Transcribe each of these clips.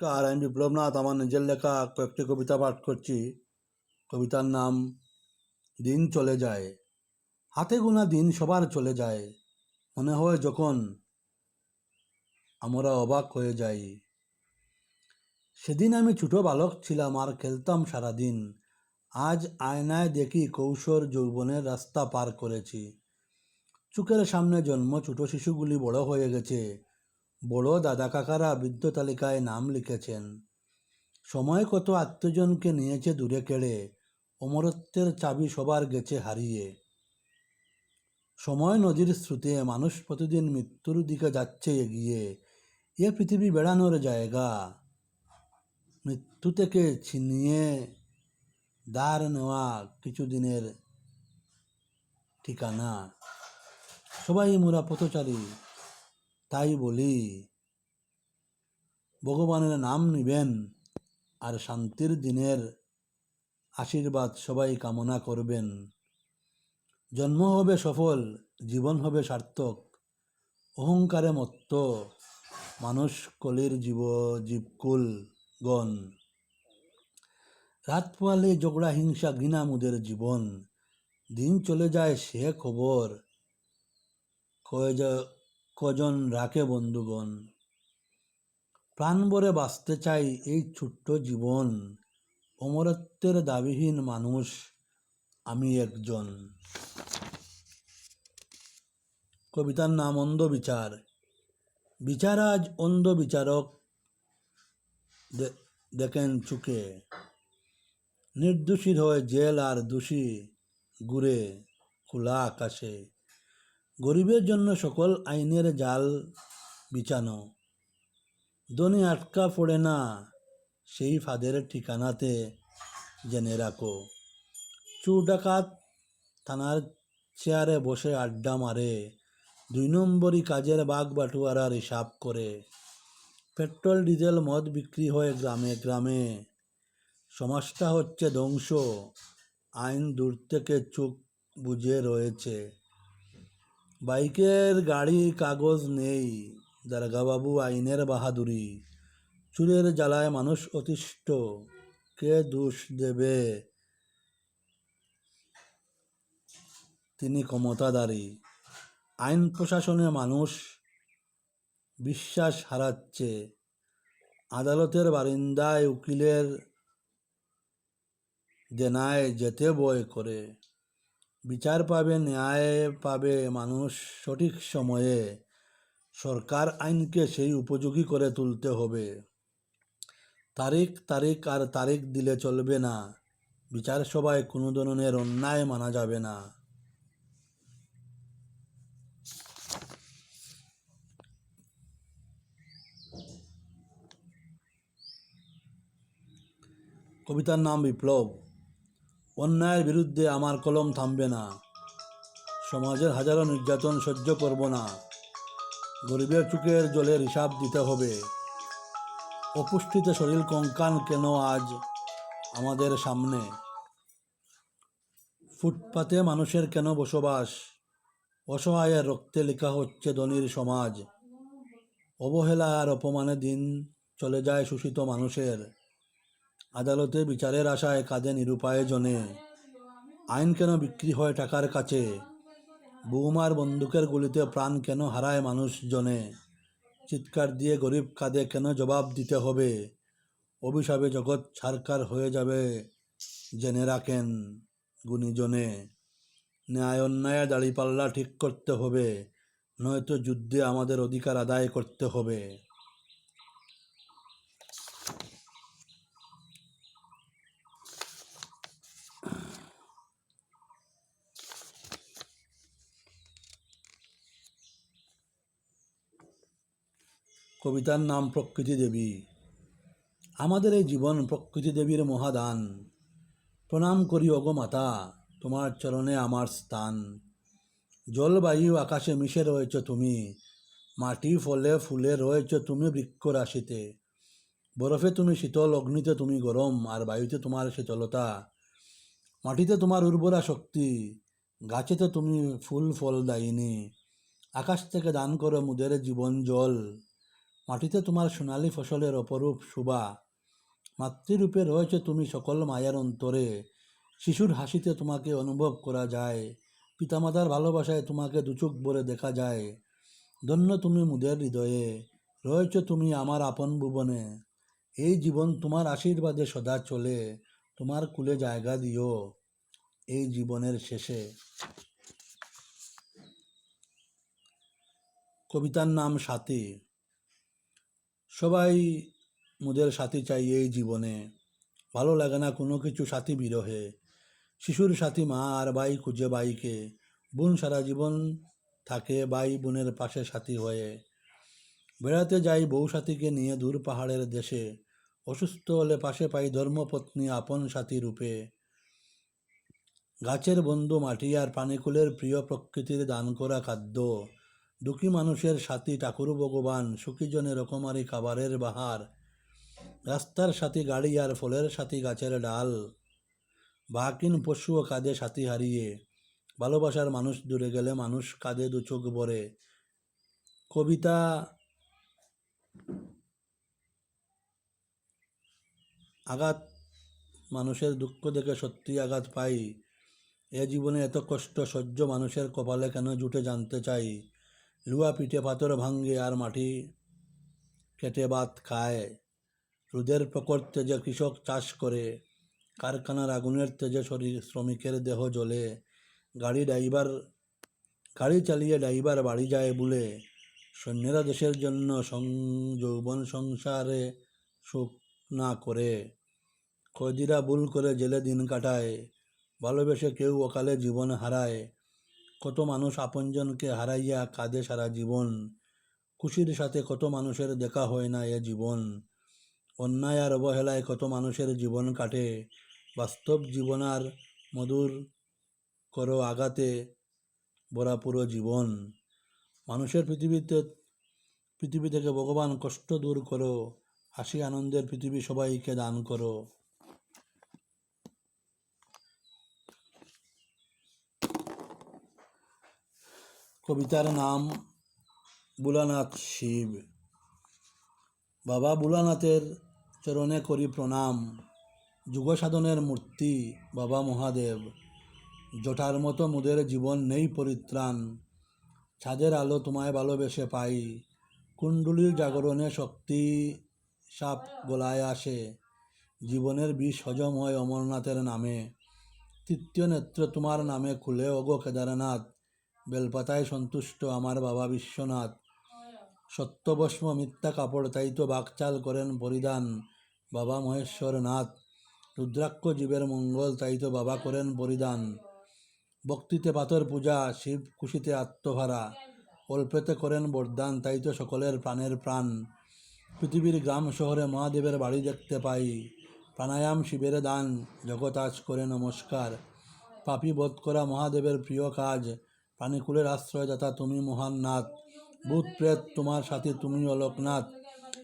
নমস্কার, আমি বিপ্লবনাথ, আমার নিজের লেখা কয়েকটি কবিতা পাঠ করছি। কবিতার নাম, দিন চলে যায়, হাতে গোনা দিন সবার চলে যায়, মনে হয় যখন আমরা অবাক হয়ে যাই। সেদিন আমি ছোট বালক ছিলাম আর খেলতাম সারাদিন। আজ আয়নায় দেখি কৌশল যৌবনের রাস্তা পার করেছি। চোখের সামনে জন্ম ছোট শিশুগুলি বড় হয়ে গেছে। বড় দাদা কাকারা বৃদ্ধ তালিকায় নাম লিখেছেন। সময় কত আত্মজনকে নিয়েছে দূরে কেড়ে, অমরত্বের চাবি সবার গেছে হারিয়ে। সময় নদীর স্রোতে, মানুষ প্রতিদিন মৃত্যুর দিকে যাচ্ছে এগিয়ে। এ পৃথিবী বেড়ানোর জায়গা। মৃত্যু থেকে ছিনিয়ে দাঁড় নেওয়া কিছুদিনের ঠিকানা। সবাই মোরা পথচারী। তাই বলি, ভগবানের নাম নিবেন আর শান্তির দিনের আশীর্বাদ সবাই কামনা করবেন। জন্ম হবে সফল, জীবন হবে সার্থক, অহংকারে মত্ত, মানুষ কলির জীব, জীবকুল গণ। রাত পোয়ালে ঝগড়া হিংসা ঘৃণা মুদের জীবন, দিন চলে যায় সে খবর, কয় কজন রাখে বন্ধুগণ? প্রাণ ভরে বাঁচতে চাই এই ছোট্ট জীবন। অমরত্বের দাবিহীন মানুষ আমি একজন। কবিতার নাম অন্ধ বিচার। বিচার আজ অন্ধ বিচারক দেখেন চুকে। নির্দোষীর হয় জেল আর দোষী ঘুরে খোলা আকাশে। গরিবের জন্য সকল আইনের জাল বিছানো। দনি আটকা পড়ে না, সেই ফাঁদের ঠিকানাতে জেনে রাখো। চুর ডাকাত থানার চেয়ারে বসে আড্ডা মারে, দুই নম্বরই কাজের বাঘ বাটুয়ারার হিসাব করে। পেট্রোল, ডিজেল, মদ বিক্রি হয় গ্রামে গ্রামে। সমাজটা হচ্ছে ধ্বংস, আইন দূর থেকে চোখ বুঝে রয়েছে। বাইকের গাড়ি, কাগজ নেই। দারগাবাবু আইনের বাহাদুরি। চুরের জ্বালায় মানুষ অতিষ্ঠ। কে দোষ দেবে? তিনি ক্ষমতাদারী আইন প্রশাসনে মানুষ বিশ্বাস হারাচ্ছে। আদালতের বারিন্দায় উকিলের দেনায় যেতে বয় করে। বিচার পাবে, ন্যায় পাবে মানুষ সঠিক সময়ে। সরকার আইনকে সেই উপযোগী করে তুলতে হবে। তারিখ তারিখ আর তারিখ দিলে চলবে না। বিচার সভায় কোনো ধরনের অন্যায় মানা যাবে না। কবিতার নাম বিপ্লব। অন্যায়ের বিরুদ্ধে আমার কলম থামবে না। সমাজের হাজারো নির্যাতন সহ্য করব না। গরিবের চুকের জলের হিসাব দিতে হবে। অপুষ্টিতে শরীর কঙ্কান কেন আজ আমাদের সামনে? ফুটপাতে মানুষের কেন বসবাস? অসহায়ের রক্তে লেখা হচ্ছে ধনির সমাজ। অবহেলা আর অপমানে দিন চলে যায় শোষিত মানুষের। আদালতে বিচারের আশায় কাঁদে নিরুপায় জনে আইন কেন বিক্রি হয় টাকার কাছে? বৌমার বন্দুকের গুলিতে প্রাণ কেন হারায় মানুষ জনে চিৎকার দিয়ে গরিব কাঁদে কেন জবাব দিতে হবে? অভিশাপে জগৎ ছারকার হয়ে যাবে, জেনে রাখেন গুণীজনে। ন্যায় অন্যায় দাড়িপাল্লা ঠিক করতে হবে, নয়তো যুদ্ধে আমাদের অধিকার আদায় করতে হবে। কবিতার নাম প্রকৃতি দেবী। আমাদের এই জীবন প্রকৃতি দেবীর মহাদান। প্রণাম করি অগো মাতা, তোমার চরণে আমার স্থান। জলবায়ু আকাশে মিশে রয়েছ তুমি, মাটি ফলে ফুলে রয়েছ তুমি বৃক্ষ রাশিতে বরফে তুমি শীতল, অগ্নিতে তুমি গরম, আর বায়ুতে তোমার শীতলতা। মাটিতে তোমার উর্বরা শক্তি, গাছেতে তুমি ফুল ফল দায়িনী আকাশ থেকে দান করো মুদের জীবন জল মাটিতে তোমার সোনালী ফসলের অপরূপ শোভা। মাতৃরূপে রয়েছে তুমি সকল মায়ের অন্তরে। শিশুর হাসিতে তোমাকে অনুভব করা যায়। পিতামাতার ভালোবাসায় তোমাকে দুচোখ ভরে দেখা যায়। ধন্য তুমি মুদের হৃদয়ে। রয়েছ তুমি আমার আপন ভুবনে। এই জীবন তোমার আশীর্বাদে সদা চলে। তোমার কুলে জায়গা দিও এই জীবনের শেষে। কবিতার নাম সাথী। সবাই মুদের সাথী চাই এই জীবনে। ভালো লাগে না কোনো কিছু সাথী বিরহে। শিশুর সাথী মা আর ভাই খুঁজে বাইকে বোন সারা জীবন থাকে বাই বোনের পাশে সাথী হয়ে। বেড়াতে যাই বউ সাথীকে নিয়ে দূর পাহাড়ের দেশে। অসুস্থ হলে পাশে পাই ধর্মপত্নী আপন সাথী রূপে। গাছের বন্ধু মাটি আর প্রাণীকুলের প্রিয় প্রকৃতির দান করা খাদ্য। দুঃখী মানুষের সাথী ঠাকুর ভগবান সুখীজনে রকমারি খাবারের বাহার, রাস্তার সাথী গাড়ি আর ফলের সাথী গাছের ডাল। বাকিন পশু ও কাঁধে সাথী হারিয়ে, ভালোবাসার মানুষ দূরে গেলে মানুষ কাঁধে দু চোখ ভরে। কবিতা আঘাত, মানুষের দুঃখ দেখে সত্যি আঘাত পাই। এ জীবনে এত কষ্ট সহ্য মানুষের কপালে কেন জুটে জানতে চাই? লুয়া পিঠে পাথর ভাঙ্গে আর মাটি কেটে ভাত খায়। রোদের প্রকট তেজে কৃষক চাষ করে, কারখানার আগুনের তেজে শরীর শ্রমিকের দেহ জ্বলে। গাড়ি ড্রাইভার, গাড়ি চালিয়ে ড্রাইভার বাড়ি যায় বলে। সৈন্যরা দেশের জন্য যৌবন সংসারে সুখ না করে। কয়েদিরা ভুল করে জেলে দিন কাটায়, ভালোবেসে কেউ অকালে জীবন হারায়। কত মানুষ আপনজনকে হারাইয়া কাঁদে সারা জীবন। খুশির সাথে কত মানুষের দেখা হয় না এ জীবন। অন্যায় আর অবহেলায় কত মানুষের জীবন কাটে। বাস্তব জীবন আর মধুর করো আঘাতে ভরা পুরো জীবন। মানুষের পৃথিবীতে, পৃথিবী থেকে ভগবান কষ্ট দূর করো। হাসি আনন্দের পৃথিবী সবাইকে দান করো। কবিতার নাম বুলানাথ শিব। বাবা বুলানাথের চরণে করি প্রণাম যুগ সাধনের মূর্তি, বাবা মহাদেব। জটার মতো মুদের জীবন নেই পরিত্রাণ, ছাদের আলো তোমায় ভালোবেসে পাই। কুণ্ডুলির জাগরণে শক্তি সাপ গলায় আসে, জীবনের বিষ হজম হয় অমরনাথের নামে। তৃতীয় নেত্র তোমার নামে খুলে, ওগো কেদারনাথ বেলপাতায় সন্তুষ্ট আমার বাবা বিশ্বনাথ। সত্যবস্ম মিথ্যা কাপড় তাই তো বাকচাল করেন পরিধান বাবা মহেশ্বর নাথ রুদ্রাক্ষ জীবের মঙ্গল তাই তো বাবা করেন পরিধান। ভক্তিতে পাথর পূজা, শিব খুশিতে আত্মভারা অল্পেতে করেন বরদান তাই তো সকলের প্রাণের প্রাণ। পৃথিবীর গ্রাম শহরে মহাদেবের বাড়ি দেখতে পাই। প্রাণায়াম শিবের দান, জগৎ আজ করে নমস্কার। পাপী বোধ করা মহাদেবের প্রিয় কাজ প্রাণীকুলের আশ্রয়দাতা তুমি মহান নাথ। ভূত প্রেত তোমার সাথে তুমি অলোকনাথ।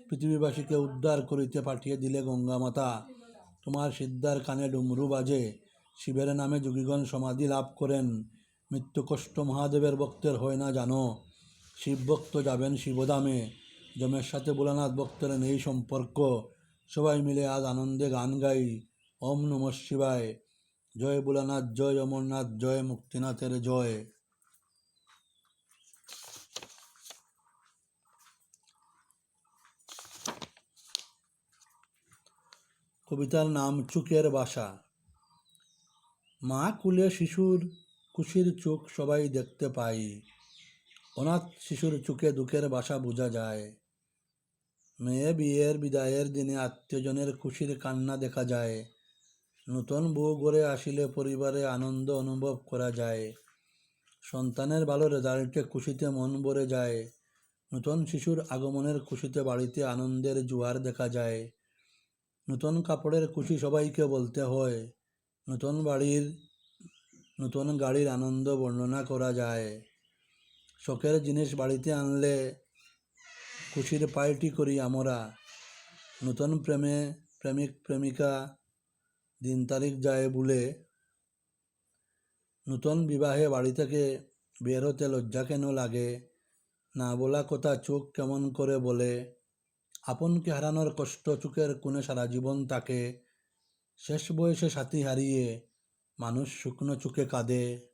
পৃথিবীবাসীকে উদ্ধার করিতে পাঠিয়ে দিলে গঙ্গা মাতা। তোমার সিদ্ধার কানে ডুমরু বাজে। শিবের নামে যোগীগণ সমাধি লাভ করেন। মৃত্যু কষ্ট মহাদেবের ভক্তের হয় না জানো। শিব ভক্ত যাবেন শিবধামে। যমের সাথে ভোলানাথ ভক্তের নেই সম্পর্ক। সবাই মিলে আজ আনন্দে গান গাই। ওম নম শিবায়। জয় ভোলানাথ, জয় অমরনাথ, জয় মুক্তিনাথের জয়। কবিতার নাম চুকের বাসা। মা কুলে শিশুর খুশির চোখ সবাই দেখতে পাই অনাথ শিশুর চোখে দুঃখের বাসা বোঝা যায়। মেয়ে বিয়ের বিদায়ের দিনে আত্মীয়জনের খুশির কান্না দেখা যায়। নতুন বউ গড়ে আসিলে পরিবারে আনন্দ অনুভব করা যায়। সন্তানের ভালো রেজাল্টে খুশিতে মন ভরে যায়। নতুন শিশুর আগমনের খুশিতে বাড়িতে আনন্দের জোয়ার দেখা যায়। নতুন কাপড়ের খুশি সবাইকে বলতে হয়। নতুন বাড়ির, নতুন গাড়ির আনন্দ বর্ণনা করা যায়। শখের জিনিস বাড়িতে আনলে খুশির পার্টি করি আমরা। নতুন প্রেমে প্রেমিক, প্রেমিকা দিন তারিখ যায় বলে নতুন বিবাহে বাড়ি থেকে বের হতে লজ্জা কেন লাগে? না বলা কথা চোখ কেমন করে বলে? আপনকে হারানোর কষ্ট চুকের কোণে সারা জীবন তাকে। শেষ বয়সে সাথী হারিয়ে মানুষ শুকনো চুকে কাঁদে।